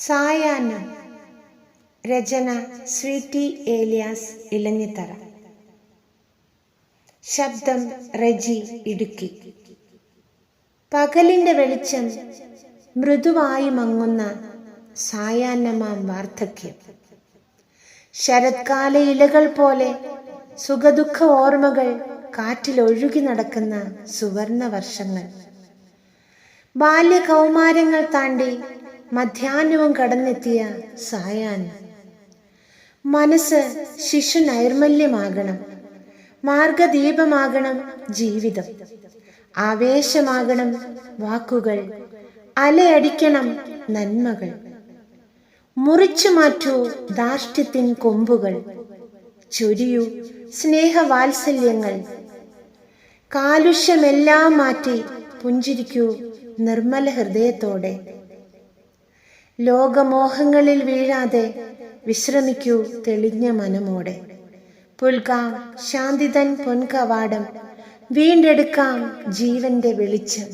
സായാഹ്നം. രചന ടി ഏലിയാസ് ഇലഞ്ഞിത്തറ. ശബ്ദം റെജി ഇടുക്കി. പകലിന്റെ വെളിച്ചം മൃദുവായി മങ്ങുന്ന സായാഹ്നമാം വാർദ്ധക്യം. ശരത്കാല ഇലകൾ പോലെ സുഖദുഃഖ ഓർമ്മകൾ കാറ്റിൽ ഒഴുകി നടക്കുന്ന സുവർണ വർഷങ്ങൾ. ബാല്യ കൗമാരങ്ങൾ താണ്ടി മധ്യാഹ്നവും കടന്നെത്തിയ സായാൻ മനസ്സ് ശിശു നൈർമല്യമാകണം മാർഗദീപമാകണം ജീവിതം. ആവേശമാകണം വാക്കുകൾ. അലയടിക്കണം നന്മകൾ. മുറിച്ചു മാറ്റൂ ധാർഷ്ട്യത്തിൻ കൊമ്പുകൾ. ചൊരിയൂ സ്നേഹവാത്സല്യങ്ങൾ. കാലുഷ്യമെല്ലാം മാറ്റി പുഞ്ചിരിക്കൂ നിർമ്മല ഹൃദയത്തോടെ. ലോകമോഹങ്ങളിൽ വീഴാതെ വിശ്രമിക്കൂ തെളിഞ്ഞ മനമോടെ. പുൽകാം ശാന്തിതൻ പൊൻകവാടം വീണ്ടെടുക്കാം ജീവന്റെ വെളിച്ചം.